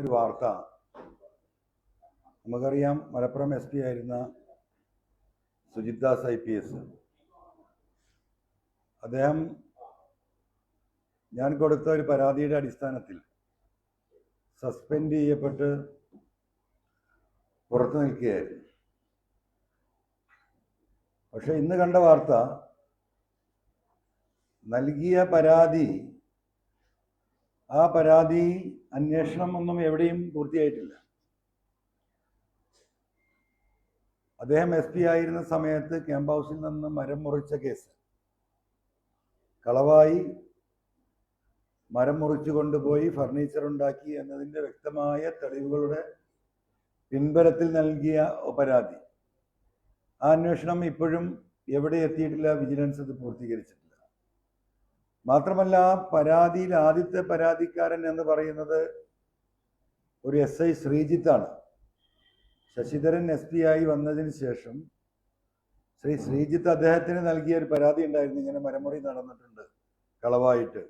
ഒരു വാർത്ത. നമുക്കറിയാം മലപ്പുറം എസ് പി ആയിരുന്ന Sujith Das I P S. അദ്ദേഹം ഞാൻ കൊടുത്ത ഒരു പരാതിയുടെ അടിസ്ഥാനത്തിൽ സസ്പെൻഡ് ചെയ്യപ്പെട്ട് പുറത്തു നിൽക്കുകയായിരുന്നു. പക്ഷെ ഇന്ന് കണ്ട വാർത്ത നൽകിയ പരാതി ആ പരാതി അന്വേഷണം ഒന്നും എവിടെയും പൂർത്തിയായിട്ടില്ല. അദ്ദേഹം എസ് പി ആയിരുന്ന സമയത്ത് ക്യാമ്പ് ഹൗസിൽ നിന്ന് മരം മുറിച്ച കേസ്. കളവായി മരം മുറിച്ചു കൊണ്ടുപോയി ഫർണിച്ചർ ഉണ്ടാക്കി എന്നതിന്റെ വ്യക്തമായ തെളിവുകളുടെ പിൻബലത്തിൽ നൽകിയ പരാതി. ആ അന്വേഷണം ഇപ്പോഴും എവിടെ എത്തിയിട്ടില്ല വിജിലൻസ് അത് പൂർത്തീകരിച്ചിട്ടില്ല. മാത്രമല്ല പരാതിയിൽ ആദ്യത്തെ പരാതിക്കാരൻ എന്ന് പറയുന്നത് ഒരു എസ് ഐ ശ്രീജിത്താണ്. ശശിധരൻ എസ് പി ആയി വന്നതിന് ശേഷം ശ്രീ ശ്രീജിത്ത് അദ്ദേഹത്തിന് നൽകിയ ഒരു പരാതി ഉണ്ടായിരുന്നു. ഇങ്ങനെ മരമുറി നടന്നിട്ടുണ്ട് കളവായിട്ട്.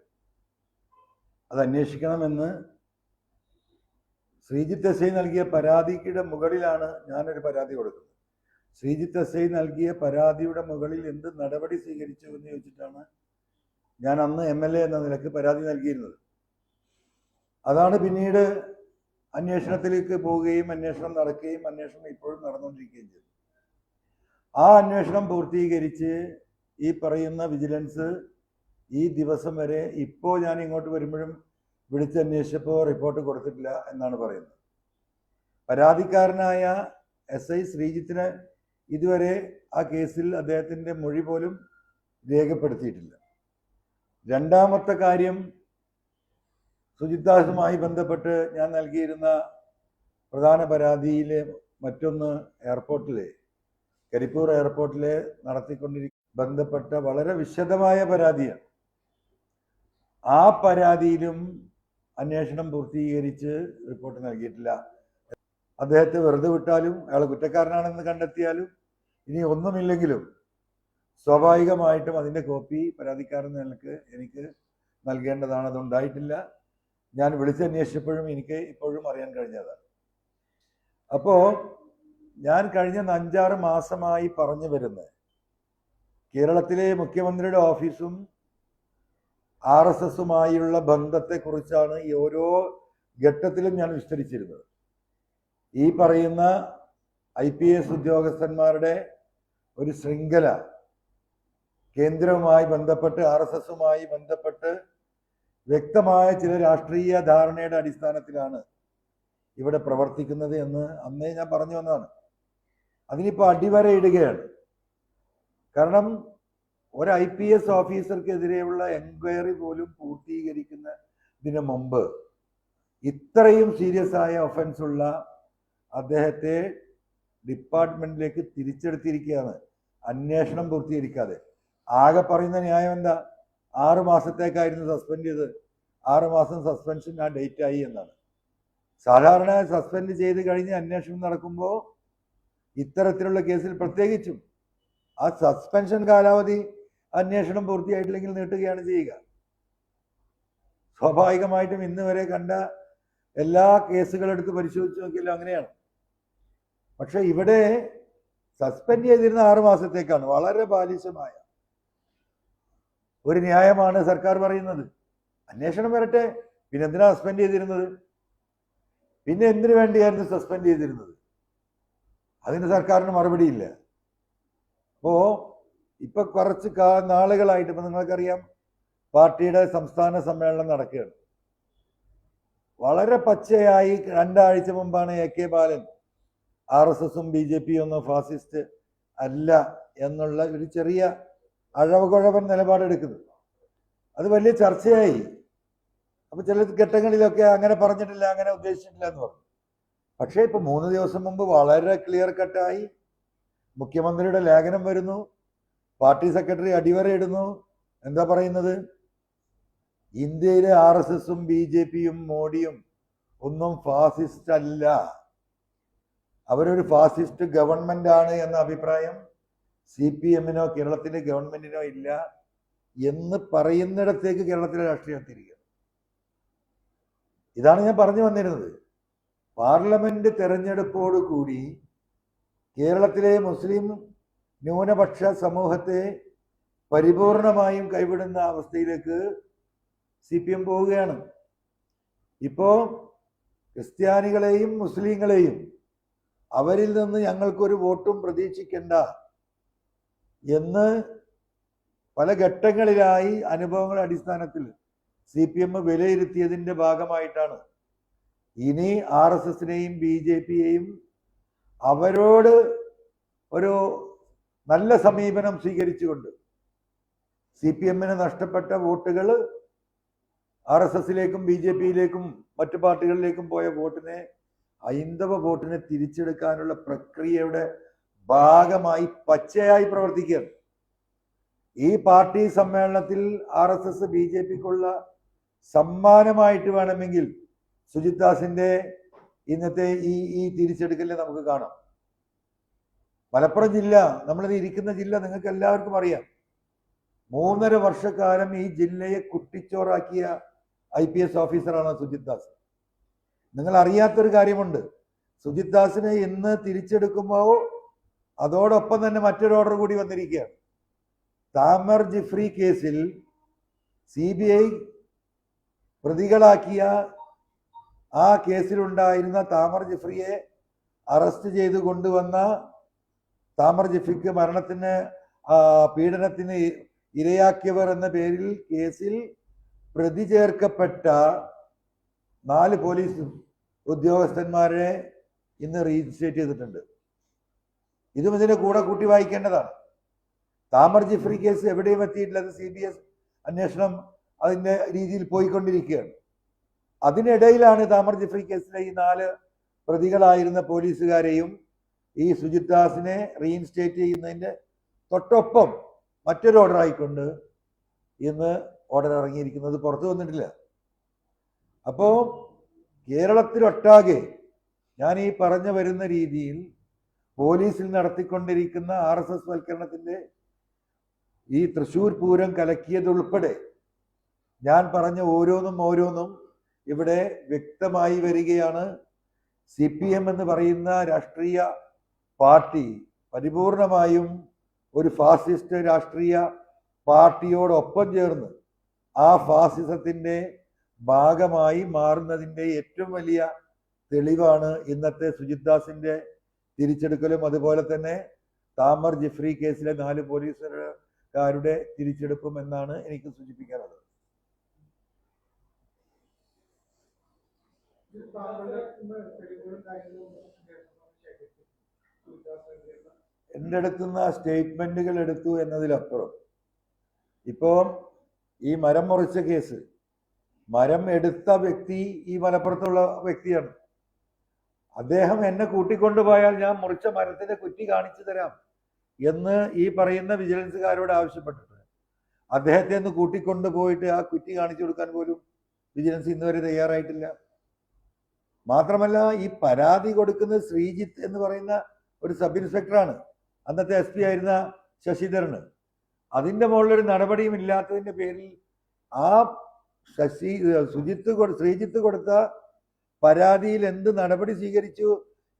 അത് അന്വേഷിക്കണമെന്ന് ശ്രീജിത്ത് എസ് ഐ നൽകിയ പരാതിയുടെ മുകളിലാണ് ഞാനൊരു പരാതി കൊടുക്കുന്നത്. ശ്രീജിത്ത് എസ് ഐ നൽകിയ പരാതിയുടെ മുകളിൽ എന്ത് നടപടി സ്വീകരിച്ചു എന്ന് ചോദിച്ചിട്ടാണ് ഞാൻ അന്ന് എം എൽ എ എന്ന നിലയ്ക്ക് പരാതി നൽകിയിരുന്നത്. അതാണ് പിന്നീട് അന്വേഷണത്തിലേക്ക് പോവുകയും അന്വേഷണം നടക്കുകയും അന്വേഷണം ഇപ്പോഴും നടന്നുകൊണ്ടിരിക്കുകയും ചെയ്തു. ആ അന്വേഷണം പൂർത്തീകരിച്ച് ഈ പറയുന്ന വിജിലൻസ് ഈ ദിവസം വരെ ഇപ്പോൾ ഞാൻ ഇങ്ങോട്ട് വരുമ്പോഴും വിളിച്ചന്വേഷിച്ചപ്പോൾ റിപ്പോർട്ട് കൊടുത്തിട്ടില്ല എന്നാണ് പറയുന്നത്. പരാതിക്കാരനായ എസ് ഐ ശ്രീജിത്തിന് ഇതുവരെ ആ കേസിൽ അദ്ദേഹത്തിന്റെ മൊഴി പോലും രേഖപ്പെടുത്തിയിട്ടില്ല. രണ്ടാമത്തെ കാര്യം സുജിത്ദാസുമായി ബന്ധപ്പെട്ട് ഞാൻ നൽകിയിരുന്ന പ്രധാന പരാതിയിലെ മറ്റൊന്ന് എയർപോർട്ടിലെ കരിപ്പൂർ എയർപോർട്ടിലെ നടത്തിക്കൊണ്ടിരിക്കുന്ന ബന്ധപ്പെട്ട വളരെ വിശദമായ പരാതിയാണ്. ആ പരാതിയിലും അന്വേഷണം പൂർത്തീകരിച്ച് റിപ്പോർട്ട് നൽകിയിട്ടില്ല. അദ്ദേഹത്തെ വെറുതെ വിട്ടാലും അയാൾ കുറ്റക്കാരനാണെന്ന് കണ്ടെത്തിയാലും ഇനി ഒന്നുമില്ലെങ്കിലും സ്വാഭാവികമായിട്ടും അതിന്റെ കോപ്പി പരാതിക്കാരൻ നിലയ്ക്ക് എനിക്ക് നൽകേണ്ടതാണ്. അതുണ്ടായിട്ടില്ല. ഞാൻ വിളിച്ചന്വേഷിച്ചപ്പോഴും എനിക്ക് ഇപ്പോഴും അറിയാൻ കഴിഞ്ഞതാണ്. അപ്പോൾ ഞാൻ കഴിഞ്ഞ അഞ്ചാറ് മാസമായി പറഞ്ഞു വരുന്നത് കേരളത്തിലെ മുഖ്യമന്ത്രിയുടെ ഓഫീസും ആർ എസ് എസുമായുള്ള ബന്ധത്തെക്കുറിച്ചാണ് ഈ ഓരോ ഘട്ടത്തിലും ഞാൻ വിസ്തരിച്ചിരുന്നത്. ഈ പറയുന്ന ഐ പി എസ് ഉദ്യോഗസ്ഥന്മാരുടെ ഒരു ശൃംഖല കേന്ദ്രവുമായി ബന്ധപ്പെട്ട് ആർ എസ് എസുമായി ബന്ധപ്പെട്ട് വ്യക്തമായ ചില രാഷ്ട്രീയ ധാരണയുടെ അടിസ്ഥാനത്തിലാണ് ഇവിടെ പ്രവർത്തിക്കുന്നത് എന്ന് അന്നേ ഞാൻ പറഞ്ഞു വന്നതാണ്. അതിനിപ്പോൾ അടിവരയിടുകയാണ്. കാരണം ഒരു ഐ പി എസ് ഓഫീസർക്കെതിരെയുള്ള എൻക്വയറി പോലും പൂർത്തീകരിക്കുന്നതിന് മുമ്പ് ഇത്രയും സീരിയസ് ആയ ഒഫൻസ് ഉള്ള അദ്ദേഹത്തെ ഡിപ്പാർട്ട്മെന്റിലേക്ക് തിരിച്ചെടുത്തിരിക്കുകയാണ്. അന്വേഷണം പൂർത്തീകരിക്കാതെ. ആകെ പറയുന്ന ന്യായം എന്താ? ആറു മാസത്തേക്കായിരുന്നു സസ്പെൻഡ് ചെയ്ത്. ആറ് മാസം സസ്പെൻഷൻ ആ ഡേറ്റ് ആയി എന്നാണ്. സാധാരണ സസ്പെൻഡ് ചെയ്ത് കഴിഞ്ഞ് അന്വേഷണം നടക്കുമ്പോൾ ഇത്തരത്തിലുള്ള കേസിൽ പ്രത്യേകിച്ചും ആ സസ്പെൻഷൻ കാലാവധി അന്വേഷണം പൂർത്തിയായിട്ടില്ലെങ്കിൽ നീട്ടുകയാണ് ചെയ്യുക. സ്വാഭാവികമായിട്ടും ഇന്ന് വരെ കണ്ട എല്ലാ കേസുകളെടുത്ത് പരിശോധിച്ച് നോക്കിയാലും അങ്ങനെയാണ്. പക്ഷെ ഇവിടെ സസ്പെൻഡ് ചെയ്തിരുന്ന ആറ് മാസത്തേക്കാണ്. വളരെ ബാലിശമായ. ഒരു ന്യായമാണ് സർക്കാർ പറയുന്നത്. അന്വേഷണം വരട്ടെ. പിന്നെ എന്തിനാ സസ്പെൻഡ് ചെയ്തിരുന്നത്? പിന്നെ എന്തിനു വേണ്ടിയായിരുന്നു സസ്പെൻഡ് ചെയ്തിരുന്നത്? അതിന് സർക്കാരിന് മറുപടിയില്ല. അപ്പോ ഇപ്പൊ കുറച്ച് കാ നാളുകളായിട്ട് ഇപ്പൊ നിങ്ങൾക്കറിയാം പാർട്ടിയുടെ സംസ്ഥാന സമ്മേളനം നടക്കുകയാണ്. വളരെ പച്ചയായി രണ്ടാഴ്ച മുമ്പാണ് A K Balan R S എസും ബി ജെ പിയും ഒന്നും ഫാസിസ്റ്റ് അല്ല എന്നുള്ള ഒരു ചെറിയ അഴവകുഴവൻ നിലപാടെടുക്കുന്നത് അത് വലിയ ചർച്ചയായി. അപ്പൊ ചില ഘട്ടങ്ങളിലൊക്കെ അങ്ങനെ പറഞ്ഞിട്ടില്ല അങ്ങനെ ഉദ്ദേശിച്ചിട്ടില്ല എന്ന് പറഞ്ഞു. പക്ഷേ ഇപ്പൊ മൂന്ന് ദിവസം മുമ്പ് വളരെ ക്ലിയർ കട്ടായി മുഖ്യമന്ത്രിയുടെ ലേഖനം വരുന്നു. പാർട്ടി സെക്രട്ടറി അടിവരയിടുന്നു എന്താ പറയുന്നത്? ഇന്ത്യയിലെ ആർ എസ് എസും ബി ജെ പിയും മോഡിയും ഒന്നും ഫാസിസ്റ്റ് അല്ല. അവരൊരു ഫാസിസ്റ്റ് ഗവൺമെന്റ് ആണ് എന്ന അഭിപ്രായം സി പി എമ്മിനോ കേരളത്തിന്റെ ഗവൺമെന്റിനോ ഇല്ല എന്ന് പറയുന്നിടത്തേക്ക് കേരളത്തിലെ രാഷ്ട്രീയം തിരികെ ഇതാണ് ഞാൻ പറഞ്ഞു വന്നിരുന്നത്. പാർലമെന്റ് തെരഞ്ഞെടുപ്പോട് കൂടി കേരളത്തിലെ മുസ്ലിം ന്യൂനപക്ഷ സമൂഹത്തെ പരിപൂർണമായും കൈവിടുന്ന അവസ്ഥയിലേക്ക് സി പി എം പോവുകയാണ്. ഇപ്പോ ക്രിസ്ത്യാനികളെയും മുസ്ലിങ്ങളെയും അവരിൽ നിന്ന് ഞങ്ങൾക്കൊരു വോട്ടും പ്രതീക്ഷിക്കണ്ട എന്ന് പല ഘട്ടങ്ങളിലായി അനുഭവങ്ങളുടെ അടിസ്ഥാനത്തിൽ സി പി എം വിലയിരുത്തിയതിന്റെ ഭാഗമായിട്ടാണ്. ഇനി ആർ എസ് എസിനെയും ബി ജെ പിയെയും അവരോട് ഒരു നല്ല സമീപനം സ്വീകരിച്ചുകൊണ്ട് സി പി എമ്മിന് നഷ്ടപ്പെട്ട വോട്ടുകൾ ആർ എസ് എസിലേക്കും ബി ജെ പിയിലേക്കും മറ്റു പാർട്ടികളിലേക്കും പോയ വോട്ടിനെ ഹൈന്ദവ വോട്ടിനെ തിരിച്ചെടുക്കാനുള്ള പ്രക്രിയയുടെ ഭാഗമായി പച്ചയായി പ്രവർത്തിക്കുകയാണ് ഈ പാർട്ടി സമ്മേളനത്തിൽ R S S B J പിക്കുള്ള സമ്മാനമായിട്ട് വേണമെങ്കിൽ സുജിത് ദാസിന്റെ ഇന്നത്തെ ഈ ഈ തിരിച്ചെടുക്കലിനെ നമുക്ക് കാണാം. മലപ്പുറം ജില്ല നമ്മളിത് ഇരിക്കുന്ന ജില്ല നിങ്ങൾക്ക് എല്ലാവർക്കും അറിയാം. മൂന്നര വർഷക്കാലം ഈ ജില്ലയെ കുട്ടിച്ചോറാക്കിയ ഐ പി എസ് ഓഫീസറാണ് സുജിത് ദാസ് നിങ്ങൾ അറിയാത്തൊരു കാര്യമുണ്ട്. സുജിത് ദാസിനെ ഇന്ന് തിരിച്ചെടുക്കുമ്പോൾ അതോടൊപ്പം തന്നെ മറ്റൊരു ഓർഡർ കൂടി വന്നിരിക്കുകയാണ്. താമർ ജിഫ്രി കേസിൽ സി ബി ഐ പ്രതികളാക്കിയ ആ കേസിലുണ്ടായിരുന്ന താമർ ജിഫ്രിയെ അറസ്റ്റ് ചെയ്ത് കൊണ്ടുവന്ന താമർ ജിഫ്രിക്ക് മരണത്തിന് പീഡനത്തിന് ഇരയാക്കിയവർ എന്ന പേരിൽ കേസിൽ പ്രതി ചേർക്കപ്പെട്ട നാല് പോലീസ് ഉദ്യോഗസ്ഥന്മാരെ ഇന്ന് രജിസ്ട്രേറ്റ് ചെയ്തിട്ടുണ്ട്. ഇതും ഇതിന്റെ കൂടെ കൂട്ടി വായിക്കേണ്ടതാണ്. താമർ ജിഫ്രി കേസ് എവിടെയും എത്തിയിട്ടില്ല അത് സി ബി എസ് അന്വേഷണം അതിന്റെ രീതിയിൽ പോയിക്കൊണ്ടിരിക്കുകയാണ്. അതിനിടയിലാണ് താമർ ജിഫ്രി കേസിലെ ഈ നാല് പ്രതികളായിരുന്ന പോലീസുകാരെയും ഈ സുജിത് ദാസിനെ റീഇൻസ്റ്റേറ്റ് ചെയ്യുന്നതിന്റെ തൊട്ടൊപ്പം മറ്റൊരു ഓർഡർ ആയിക്കൊണ്ട് ഇന്ന് ഓർഡർ ഇറങ്ങിയിരിക്കുന്നത് പുറത്തു വന്നിട്ടില്ല. അപ്പോ കേരളത്തിലൊട്ടാകെ ഞാൻ ഈ പറഞ്ഞു വരുന്ന രീതിയിൽ പോലീസിൽ നടത്തിക്കൊണ്ടിരിക്കുന്ന ആർ എസ് എസ് വൽക്കരണത്തിന്റെ ഈ തൃശൂർ പൂരം കലക്കിയതുൾപ്പെടെ ഞാൻ പറഞ്ഞ ഓരോന്നും ഓരോന്നും ഇവിടെ വ്യക്തമായി വരികയാണ്. സി പി എം എന്ന് പറയുന്ന രാഷ്ട്രീയ പാർട്ടി പരിപൂർണമായും ഒരു ഫാസിസ്റ്റ് രാഷ്ട്രീയ പാർട്ടിയോടൊപ്പം ചേർന്ന് ആ ഫാസിസത്തിന്റെ ഭാഗമായി മാറുന്നതിന്റെ ഏറ്റവും വലിയ തെളിവാണ് ഇന്നത്തെ സുജിത് ദാസിന്റെ തിരിച്ചെടുക്കലും അതുപോലെ തന്നെ താമർ ജിഫ്രി കേസിലെ നാല് പോലീസുകാരുടെ തിരിച്ചെടുപ്പും എന്നാണ് എനിക്ക് സൂചിപ്പിക്കാനുള്ളത്. എന്റെ അടുത്തുനിന്ന് ആ സ്റ്റേറ്റ്മെന്റുകൾ എടുത്തു എന്നതിലപ്പുറം. ഇപ്പോ ഈ മരം മുറിച്ച കേസ് മരം എടുത്ത വ്യക്തി ഈ മലപ്പുറത്തുള്ള വ്യക്തിയാണ്. അദ്ദേഹം എന്നെ കൂട്ടിക്കൊണ്ടുപോയാൽ ഞാൻ മുറിച്ച മരത്തിന്റെ കുറ്റി കാണിച്ചു തരാം എന്ന് ഈ പറയുന്ന വിജിലൻസുകാരോട് ആവശ്യപ്പെട്ടിട്ടുണ്ട് അദ്ദേഹത്തെ ഒന്ന് കൂട്ടിക്കൊണ്ടുപോയിട്ട് ആ കുറ്റി കാണിച്ചു കൊടുക്കാൻ പോലും വിജിലൻസ് ഇന്നുവരെ തയ്യാറായിട്ടില്ല. മാത്രമല്ല ഈ പരാതി കൊടുക്കുന്ന ശ്രീജിത്ത് എന്ന് പറയുന്ന ഒരു സബ് ഇൻസ്പെക്ടറാണ്. അന്നത്തെ എസ് പി ആയിരുന്ന ശശിധരന്. അതിന്റെ മുകളിലൊരു നടപടിയും ഇല്ലാത്തതിന്റെ പേരിൽ ആ ശശി സുജിത്ത് ശ്രീജിത്ത് കൊടുത്ത പരാതിയിൽ എന്ത് നടപടി സ്വീകരിച്ചു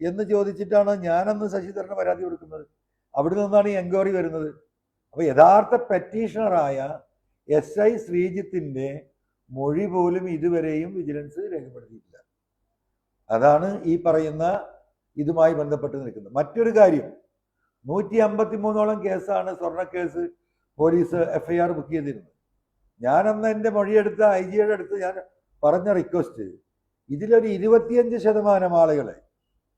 എന്ന് ചോദിച്ചിട്ടാണ് ഞാനന്ന് ശശിധരന് പരാതി കൊടുക്കുന്നത്? അവിടെ നിന്നാണ് ഈ എൻക്വയറി വരുന്നത്. അപ്പൊ യഥാർത്ഥ പെറ്റീഷണറായ എസ് ഐ ശ്രീജിത്തിന്റെ മൊഴി പോലും ഇതുവരെയും വിജിലൻസ് രേഖപ്പെടുത്തിയിട്ടില്ല. അതാണ് ഈ പറയുന്ന ഇതുമായി ബന്ധപ്പെട്ട് നിൽക്കുന്നത്. മറ്റൊരു കാര്യം നൂറ്റി അമ്പത്തി മൂന്നോളം കേസാണ് സ്വർണ കേസ് പോലീസ് എഫ്ഐആർ ബുക്ക് ചെയ്തിരുന്നത്. ഞാനന്ന് എന്റെ മൊഴിയെടുത്ത ഐ ജിയുടെ അടുത്ത് ഞാൻ പറഞ്ഞ റിക്വസ്റ്റ് ഇതിലൊരു ഇരുപത്തിയഞ്ച് ശതമാനം ആളുകളെ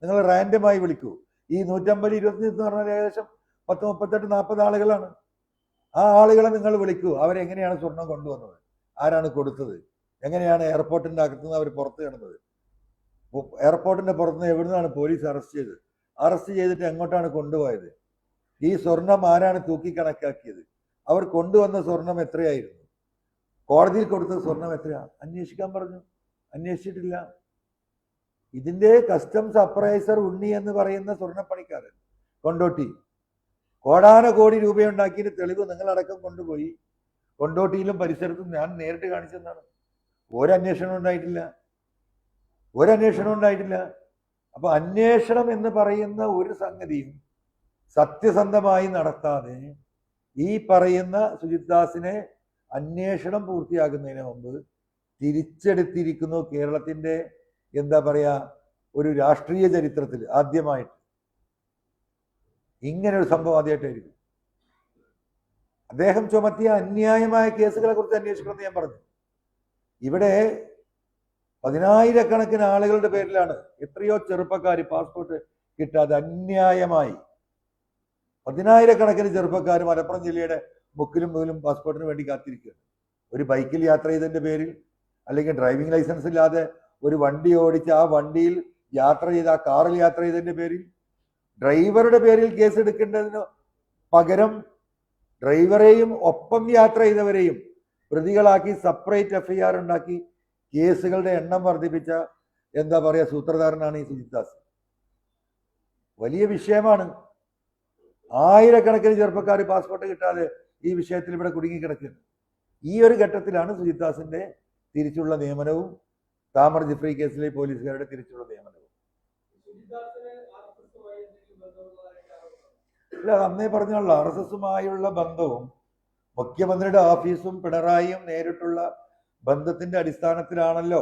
നിങ്ങൾ റാൻഡമായി വിളിക്കൂ. ഈ നൂറ്റമ്പത് ഇരുപത്തിയഞ്ച് എന്ന് പറഞ്ഞാൽ ഏകദേശം പത്ത് മുപ്പത്തെട്ട് നാൽപ്പത് ആളുകളാണ്. ആ ആളുകളെ നിങ്ങൾ വിളിക്കൂ. അവരെങ്ങനെയാണ് സ്വർണം കൊണ്ടുവന്നത്? ആരാണ് കൊടുത്തത്? എങ്ങനെയാണ് എയർപോർട്ടിന്റെ അകത്തുനിന്ന് അവർ പുറത്ത് കിടന്നത്? എയർപോർട്ടിന്റെ പുറത്തുനിന്ന് എവിടുന്നാണ് പോലീസ് അറസ്റ്റ് ചെയ്തത്? അറസ്റ്റ് ചെയ്തിട്ട് എങ്ങോട്ടാണ് കൊണ്ടുപോയത്? ഈ സ്വർണം ആരാണ് തൂക്കി കണക്കാക്കിയത് അവർ കൊണ്ടുവന്ന സ്വർണം എത്രയായിരുന്നു? കോടതിയിൽ കൊടുത്ത സ്വർണം എത്രയാണ്? അന്വേഷിക്കാൻ പറഞ്ഞു. അന്വേഷിച്ചിട്ടില്ല. ഇതിന്റെ കസ്റ്റംസ് അപ്രൈസർ ഉണ്ണി എന്ന് പറയുന്ന സ്വർണപ്പണിക്കാരൻ കൊണ്ടോട്ടി. കോടാന കോടി രൂപയുണ്ടാക്കിയ തെളിവ് നിങ്ങളടക്കം കൊണ്ടുപോയി. കൊണ്ടോട്ടിയിലും പരിസരത്തും ഞാൻ നേരിട്ട് കാണിച്ചെന്നാണ് ഒരന്വേഷണം ഉണ്ടായിട്ടില്ല. ഒരന്വേഷണം ഉണ്ടായിട്ടില്ല. അപ്പൊ അന്വേഷണം എന്ന് പറയുന്ന ഒരു സംഗതിയും സത്യസന്ധമായി നടത്താതെ ഈ പറയുന്ന സുജിത് ദാസിനെ അന്വേഷണം പൂർത്തിയാക്കുന്നതിന് മുമ്പ് തിരിച്ചെടുത്തിരിക്കുന്നു കേരളത്തിന്റെ എന്താ പറയുക ഒരു രാഷ്ട്രീയ ചരിത്രത്തിൽ ആദ്യമായിട്ട്. ഇങ്ങനെ ഒരു സംഭവം ആദ്യമായിട്ടായിരിക്കും. അദ്ദേഹം ചുമത്തിയ അന്യായമായ കേസുകളെ കുറിച്ച് അന്വേഷിക്കണമെന്ന് ഞാൻ പറഞ്ഞു. ഇവിടെ പതിനായിരക്കണക്കിന് ആളുകളുടെ പേരിലാണ് എത്രയോ ചെറുപ്പക്കാർ പാസ്പോർട്ട് കിട്ടാതെ അന്യായമായി. പതിനായിരക്കണക്കിന് ചെറുപ്പക്കാർ മലപ്പുറം ജില്ലയുടെ മുക്കിലും മുതലും പാസ്പോർട്ടിന് വേണ്ടി കാത്തിരിക്കുകയാണ്. ഒരു ബൈക്കിൽ യാത്ര ചെയ്തതിന്റെ പേരിൽ അല്ലെങ്കിൽ ഡ്രൈവിംഗ് ലൈസൻസ് ഇല്ലാതെ ഒരു വണ്ടി ഓടിച്ച് ആ വണ്ടിയിൽ യാത്ര ചെയ്ത് ആ കാറിൽ യാത്ര ചെയ്തതിന്റെ പേരിൽ? ഡ്രൈവറുടെ പേരിൽ കേസ് എടുക്കേണ്ടതിന് പകരം ഡ്രൈവറെയും ഒപ്പം യാത്ര ചെയ്തവരെയും പ്രതികളാക്കി സെപ്പറേറ്റ് എഫ്ഐആർ ഉണ്ടാക്കി കേസുകളുടെ എണ്ണം വർദ്ധിപ്പിച്ച എന്താ പറയുക സൂത്രധാരനാണ് ഈ സുജിത് ദാസ്. വലിയ വിഷയമാണ്. ആയിരക്കണക്കിന് ചെറുപ്പക്കാർ പാസ്പോർട്ട് കിട്ടാതെ ഈ വിഷയത്തിൽ ഇവിടെ കുടുങ്ങിക്കിടക്കുന്നു ഈ ഒരു ഘട്ടത്തിലാണ് സുജിത് ദാസിന്റെ തിരിച്ചുള്ള നിയമനവും താമർ ജിഫ്രി കേസിലെ പോലീസുകാരുടെ തിരിച്ചുള്ള നിയമനവും. അത് അന്നേ പറഞ്ഞുള്ള ആർ എസ് എസുമായുള്ള ബന്ധവും മുഖ്യമന്ത്രിയുടെ ഓഫീസും പിണറായിയും നേരിട്ടുള്ള ബന്ധത്തിന്റെ അടിസ്ഥാനത്തിലാണല്ലോ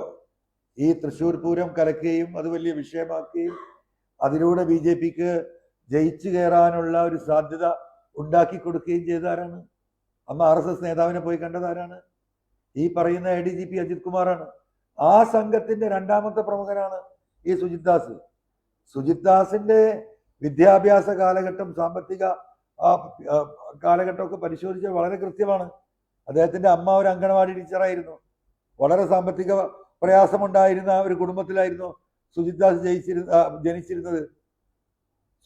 ഈ തൃശൂർ പൂരം കലക്കുകയും അത് വലിയ വിഷയമാക്കുകയും അതിലൂടെ ബി ജെ പിക്ക് ജയിച്ചു കയറാനുള്ള ഒരു സാധ്യത ഉണ്ടാക്കി കൊടുക്കുകയും ചെയ്തതാരാണ്? അന്ന് ആർ എസ് എസ് നേതാവിനെ പോയി കണ്ടതാരാണ്? ഈ പറയുന്ന A D G P Ajith കുമാറാണ്. ആ സംഘത്തിന്റെ രണ്ടാമത്തെ പ്രമുഖനാണ് ഈ സുജിത് ദാസ്. സുജിത് ദാസിന്റെ വിദ്യാഭ്യാസ കാലഘട്ടം സാമ്പത്തിക കാലഘട്ടമൊക്കെ പരിശോധിച്ചാൽ വളരെ കൃത്യമാണ്. അദ്ദേഹത്തിന്റെ അമ്മ ഒരു അങ്കണവാടി ടീച്ചറായിരുന്നു. വളരെ സാമ്പത്തിക പ്രയാസമുണ്ടായിരുന്ന ഒരു കുടുംബത്തിലായിരുന്നു സുജിത് ദാസ് ജയിച്ചിരുന്ന ജനിച്ചിരുന്നത്.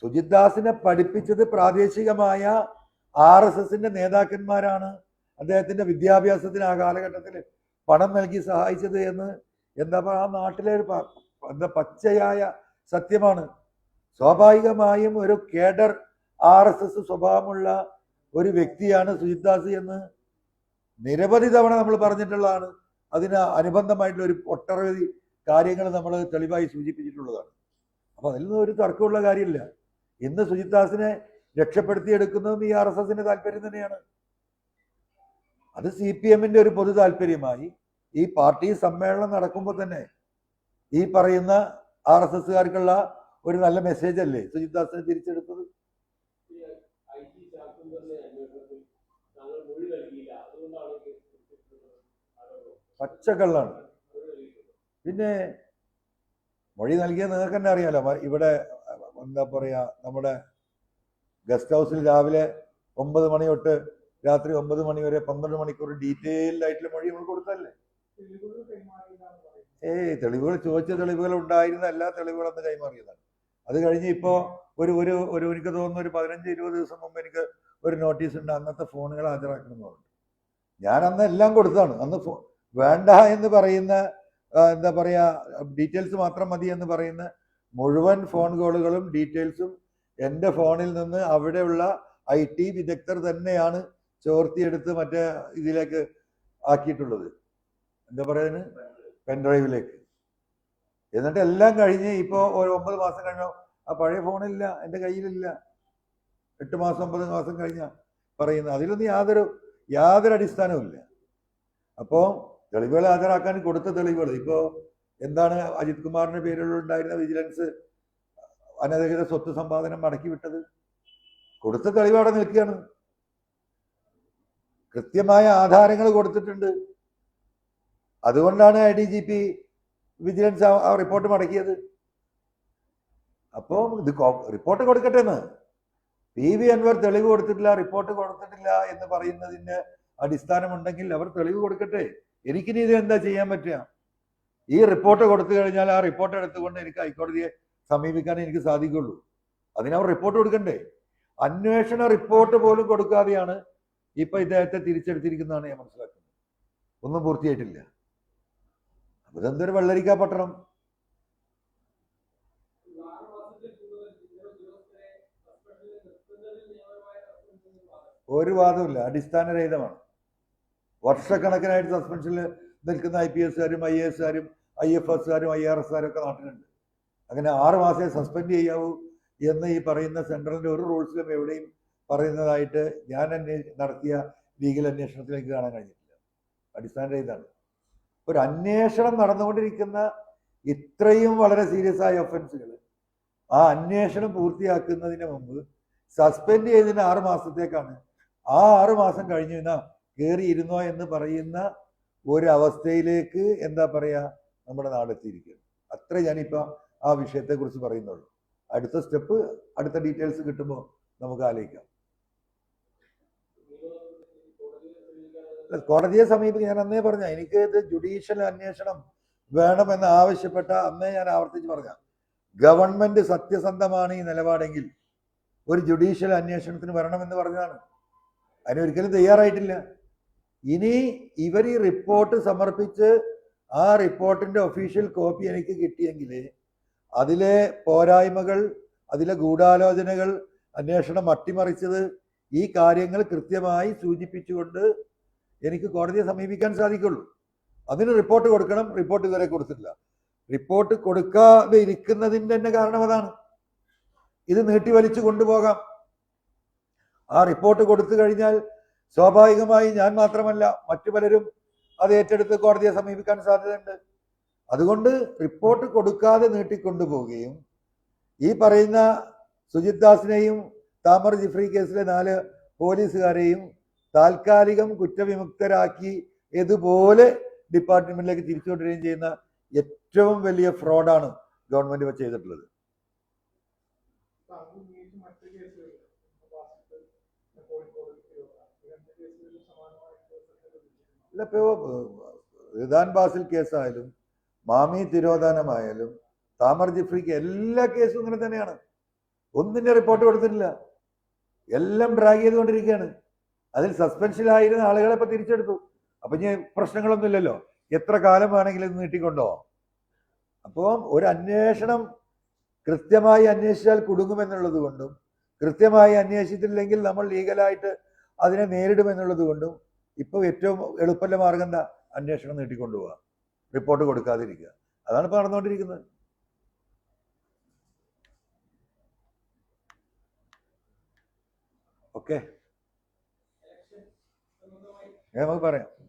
സുജിത് ദാസിനെ പഠിപ്പിച്ചത് പ്രാദേശികമായ ആർ എസ് എസിന്റെ നേതാക്കന്മാരാണ്. അദ്ദേഹത്തിന്റെ വിദ്യാഭ്യാസത്തിന് ആ കാലഘട്ടത്തിൽ പണം നൽകി സഹായിച്ചത് എന്ന് എന്താ പറയുക ആ നാട്ടിലെ ഒരു എന്താ പച്ചയായ സത്യമാണ്. സ്വാഭാവികമായും ഒരു കേഡർ ആർ എസ് എസ് സ്വഭാവമുള്ള ഒരു വ്യക്തിയാണ് സുജിത്ദാസ് എന്ന് നിരവധി തവണ നമ്മൾ പറഞ്ഞിട്ടുള്ളതാണ്. അതിന് അനുബന്ധമായിട്ടുള്ള ഒരു ഒട്ടനവധി കാര്യങ്ങൾ നമ്മൾ തെളിവായി സൂചിപ്പിച്ചിട്ടുള്ളതാണ്. അപ്പൊ അതിൽ നിന്ന് ഒരു തർക്കമുള്ള കാര്യമില്ല. ഇന്ന് സുജിത്ദാസിനെ രക്ഷപ്പെടുത്തിയെടുക്കുന്നതും ഈ ആർ എസ് എസിന്റെ താല്പര്യം തന്നെയാണ്. അത് സി പി എമ്മിന്റെ ഒരു പൊതു താല്പര്യമായി. ഈ പാർട്ടി സമ്മേളനം നടക്കുമ്പോൾ തന്നെ ഈ പറയുന്ന ആർ എസ് എസ്സുകാർക്കുള്ള ഒരു നല്ല മെസ്സേജ് അല്ലേ? സുജിത് ദാസിനെ തിരിച്ചെടുത്തത്. പച്ചക്കള്ളാണ്. പിന്നെ മൊഴി നൽകിയ നിങ്ങൾക്ക് തന്നെ അറിയാലോ. ഇവിടെ എന്താ പറയാ നമ്മുടെ ഗസ്റ്റ് ഹൗസിൽ രാവിലെ ഒമ്പത് മണി തൊട്ട് രാത്രി ഒമ്പത് മണി വരെ പന്ത്രണ്ട് മണിക്കൂർ ഡീറ്റെയിൽഡ് ആയിട്ടുള്ള മൊഴി നമ്മൾ കൊടുത്തല്ലേ ഏയ് തെളിവുകൾ ചോദിച്ച തെളിവുകൾ ഉണ്ടായിരുന്ന എല്ലാ തെളിവുകളും അന്ന് കൈമാറിയതാണ്. അത് കഴിഞ്ഞ് ഇപ്പോ ഒരു ഒരു ഒരു എനിക്ക് തോന്നുന്നു ഒരു പതിനഞ്ച് ഇരുപത് ദിവസം മുമ്പ് എനിക്ക് ഒരു നോട്ടീസ് ഉണ്ട് അന്നത്തെ ഫോണുകൾ ഹാജരാക്കണം എന്ന് പറഞ്ഞു ഞാൻ അന്ന് എല്ലാം കൊടുത്താണ് അന്ന് വേണ്ട എന്ന് പറയുന്ന എന്താ പറയാ ഡീറ്റെയിൽസ് മാത്രം മതി എന്ന് പറയുന്ന മുഴുവൻ ഫോൺ കോളുകളും ഡീറ്റെയിൽസും എന്റെ ഫോണിൽ നിന്ന് അവിടെയുള്ള ഐ ടി വിദഗ്ധർ തന്നെയാണ് ചോർത്തിയെടുത്ത് മറ്റേ ഇതിലേക്ക് ആക്കിയിട്ടുള്ളത്. എന്താ പറയുന്നത് പെൻഡ്രൈവിലേക്ക് എന്നിട്ട് എല്ലാം കഴിഞ്ഞ് ഇപ്പോൾ ഒരു ഒമ്പത് മാസം കഴിഞ്ഞോ ആ പഴയ ഫോണില്ല എന്റെ കയ്യിലില്ല. എട്ട് മാസം ഒമ്പത് മാസം കഴിഞ്ഞ പറയുന്നത്. അതിലൊന്നും യാതൊരു യാതൊരു അടിസ്ഥാനവും ഇല്ല. അപ്പോൾ തെളിവുകൾ ഹാജരാക്കാൻ കൊടുത്ത തെളിവുകൾ. ഇപ്പോൾ എന്താണ് അജിത് കുമാറിന്റെ പേരിൽ ഉണ്ടായിരുന്ന വിജിലൻസ് അനധികൃത സ്വത്ത് സമ്പാദനം മടക്കി വിട്ടത് കൊടുത്ത തെളിവ് അവിടെ നിൽക്കുകയാണ്. കൃത്യമായ ആധാരങ്ങൾ കൊടുത്തിട്ടുണ്ട്. അതുകൊണ്ടാണ് I D G P vigilance ആ- റിപ്പോർട്ട് മടക്കിയത്. അപ്പോൾ ഇത് റിപ്പോർട്ട് കൊടുക്കട്ടെ എന്ന് പി വി അൻവർ തെളിവ് കൊടുത്തിട്ടില്ല റിപ്പോർട്ട് കൊടുത്തിട്ടില്ല എന്ന് പറയുന്നതിന് അടിസ്ഥാനമുണ്ടെങ്കിൽ അവർ തെളിവ് കൊടുക്കട്ടെ. എനിക്കിനി ഇത് എന്താ ചെയ്യാൻ പറ്റുക? ഈ റിപ്പോർട്ട് കൊടുത്തു കഴിഞ്ഞാൽ ആ റിപ്പോർട്ട് എടുത്തുകൊണ്ട് എനിക്ക് ഹൈക്കോടതിയെ സമീപിക്കാൻ എനിക്ക് സാധിക്കുള്ളൂ. അതിനവർ റിപ്പോർട്ട് കൊടുക്കണ്ടേ? അന്വേഷണ റിപ്പോർട്ട് പോലും കൊടുക്കാതെയാണ് ഇപ്പൊ ഇദ്ദേഹത്തെ തിരിച്ചെടുത്തിരിക്കുന്നതാണ് ഞാൻ മനസ്സിലാക്കുന്നത്. ഒന്നും പൂർത്തിയായിട്ടില്ല. അപ്പൊ ഇതെന്തൊരു വെള്ളരിക്ക പട്ടണം. ഒരു വാദമില്ല അടിസ്ഥാനരഹിതമാണ്. വർഷക്കണക്കിനായിട്ട് സസ്പെൻഷനിൽ നിൽക്കുന്ന ഐ പി എസ്കാരും ഐ എ എസ്കാരും ഐ എഫ് എസ്കാരും ഐ ആർ എസ്കാരും ഒക്കെ നാട്ടിലുണ്ട്. അങ്ങനെ ആറ് മാസമേ സസ്പെൻഡ് ചെയ്യാവൂ എന്ന് ഈ പറയുന്ന സെൻട്രലിന്റെ ഒരു റൂൾസിലും എവിടെയും പറയുന്നതായിട്ട് ഞാൻ അന്വേ നടത്തിയ ലീഗൽ അന്വേഷണത്തിലേക്ക് കാണാൻ കഴിഞ്ഞിട്ടില്ല. അടിസ്ഥാന ഇതാണ് ഒരു അന്വേഷണം നടന്നുകൊണ്ടിരിക്കുന്ന ഇത്രയും വളരെ സീരിയസ് ആയ ഒഫൻസുകൾ ആ അന്വേഷണം പൂർത്തിയാക്കുന്നതിന് മുമ്പ് സസ്പെൻഡ് ചെയ്തതിന് ആറ് മാസത്തേക്കാണ്. ആ ആറ് മാസം കഴിഞ്ഞു എന്നാ കയറിയിരുന്നോ എന്ന് പറയുന്ന ഒരു അവസ്ഥയിലേക്ക് എന്താ പറയാ നമ്മുടെ നാടെത്തിയിരിക്കുകയാണ്. അത്ര ഞാനിപ്പോൾ ആ വിഷയത്തെക്കുറിച്ച് പറയുന്നുള്ളൂ. അടുത്ത സ്റ്റെപ്പ് അടുത്ത ഡീറ്റെയിൽസ് കിട്ടുമ്പോൾ നമുക്ക് ആലോചിക്കാം. കോടതിയെ സമീപിക്കും ഞാൻ അന്നേ പറഞ്ഞ എനിക്ക് ഇത് ജുഡീഷ്യൽ അന്വേഷണം വേണമെന്ന് ആവശ്യപ്പെട്ട അന്നേ ഞാൻ ആവർത്തിച്ച് പറഞ്ഞ ഗവൺമെന്റ് സത്യസന്ധമാണ് ഈ നിലപാടെങ്കിൽ ഒരു ജുഡീഷ്യൽ അന്വേഷണത്തിന് വരണമെന്ന് പറഞ്ഞതാണ്. അതിനൊരിക്കലും തയ്യാറായിട്ടില്ല. ഇനി ഇവർ ഈ റിപ്പോർട്ട് സമർപ്പിച്ച് ആ റിപ്പോർട്ടിന്റെ ഒഫീഷ്യൽ കോപ്പി എനിക്ക് കിട്ടിയെങ്കിൽ അതിലെ പോരായ്മകൾ അതിലെ ഗൂഢാലോചനകൾ അന്വേഷണം അട്ടിമറിച്ചത് ഈ കാര്യങ്ങൾ കൃത്യമായി സൂചിപ്പിച്ചുകൊണ്ട് എനിക്ക് കോടതിയെ സമീപിക്കാൻ സാധിക്കുള്ളൂ. അതിന് റിപ്പോർട്ട് കൊടുക്കണം. റിപ്പോർട്ട് ഇതുവരെ കൊടുത്തിട്ടില്ല. റിപ്പോർട്ട് കൊടുക്കാതെ ഇരിക്കുന്നതിന്റെ തന്നെ കാരണം അതാണ്. ഇത് നീട്ടി വലിച്ചു കൊണ്ടുപോകാം. ആ റിപ്പോർട്ട് കൊടുത്തു കഴിഞ്ഞാൽ സ്വാഭാവികമായി ഞാൻ മാത്രമല്ല മറ്റു പലരും അത് ഏറ്റെടുത്ത് കോടതിയെ സമീപിക്കാൻ സാധ്യതയുണ്ട്. അതുകൊണ്ട് റിപ്പോർട്ട് കൊടുക്കാതെ നീട്ടിക്കൊണ്ടുപോവുകയും ഈ പറയുന്ന സുജിത് ദാസിനെയും താമർ ജിഫ്രി കേസിലെ നാല് പോലീസുകാരെയും താൽക്കാലികം കുറ്റവിമുക്തരാക്കി ഇതുപോലെ ഡിപ്പാർട്ട്മെന്റിലേക്ക് തിരിച്ചുവിടുകയും ചെയ്യുന്ന ഏറ്റവും വലിയ ഫ്രോഡാണ് ഗവൺമെന്റ് ഇപ്പൊ ചെയ്തിട്ടുള്ളത്. അല്ല ഇപ്പോൾ റിദാൻ ബാസിൽ കേസായാലും മാമി തിരോധാനമായാലും താമർ ജിഫ്രിക്ക് എല്ലാ കേസും ഇങ്ങനെ തന്നെയാണ്. ഒന്നിന്റെ റിപ്പോർട്ട് കൊടുത്തിട്ടില്ല. എല്ലാം ഡ്രാഗ് ചെയ്തുകൊണ്ടിരിക്കുകയാണ്. അതിൽ സസ്പെൻഷനിലായിരുന്ന ആളുകളെ ഇപ്പൊ തിരിച്ചെടുത്തു. അപ്പൊ ഇനി പ്രശ്നങ്ങളൊന്നും ഇല്ലല്ലോ. എത്ര കാലം വേണമെങ്കിലും നീട്ടിക്കൊണ്ടോ? അപ്പോൾ ഒരു അന്വേഷണം കൃത്യമായി അന്വേഷിച്ചാൽ കുടുങ്ങുമെന്നുള്ളത് കൊണ്ടും കൃത്യമായി അന്വേഷിച്ചിട്ടില്ലെങ്കിൽ നമ്മൾ ലീഗലായിട്ട് അതിനെ നേരിടുമെന്നുള്ളത് കൊണ്ടും ഇപ്പോൾ ഏറ്റവും എളുപ്പന്റെ മാർഗം എന്താ? അന്വേഷണം നീട്ടിക്കൊണ്ടുപോവുക. റിപ്പോർട്ട് കൊടുക്കാതിരിക്കുക. അതാണ് ഇപ്പോൾ നടന്നുകൊണ്ടിരിക്കുന്നത്. ഓക്കെ. നമുക്ക് പറയാം.